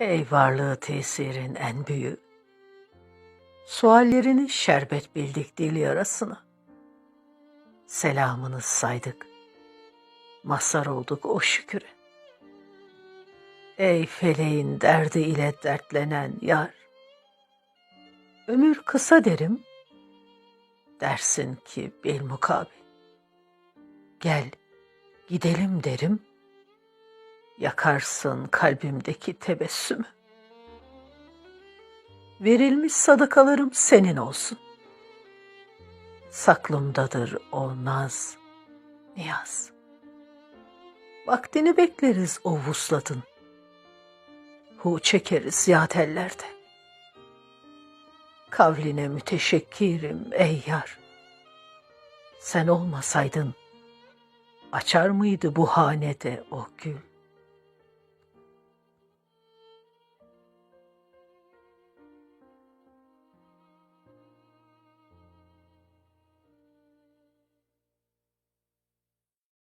Ey varlığı tesirin en büyüğü. Suallerini şerbet bildik dil yarasına. Selamını saydık. Mazhar olduk o şüküre. Ey feleğin derdi ile dertlenen yar. Ömür kısa derim. Dersin ki bil mukabil. Gel gidelim derim. Yakarsın kalbimdeki tebessümü. Verilmiş sadakalarım senin olsun. Saklımdadır o naz, niyaz. Vaktini bekleriz o vuslatın. Hu çekeriz yat ellerde. Kavline müteşekkirim ey yar. Sen olmasaydın açar mıydı bu hanede o gül?